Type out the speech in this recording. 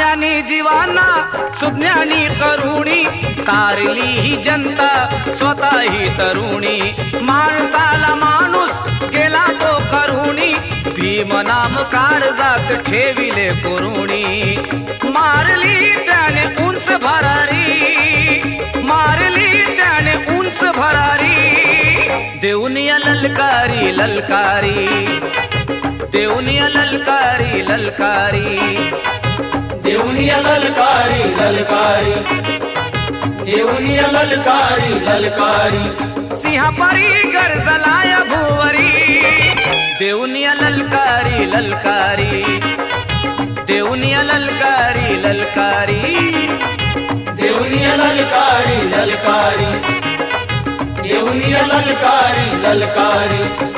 अज्ञानी जीवांना सुज्ञानी करुणी तारली ही जनता स्वतः ही तरुणी. माणसाला माणूस केला तो करुणी भीम नाम काळ जात ठेविले करुणी. मारली त्याने उंच भरारी मारली त्याने उंच भरारी. देऊनिया ललकारी ललकारी. देऊनिया ललकारी ललकारी. देऊनिया ललकारी ललकारी. देऊनिया ललकारी ललकारी. सिंहपरी गरजलाय भुवरी. देऊनिया ललकारी ललकारी. देऊनिया ललकारी ललकारी. देऊनिया ललकारी ललकारी. देऊनिया ललकारी ललकारी.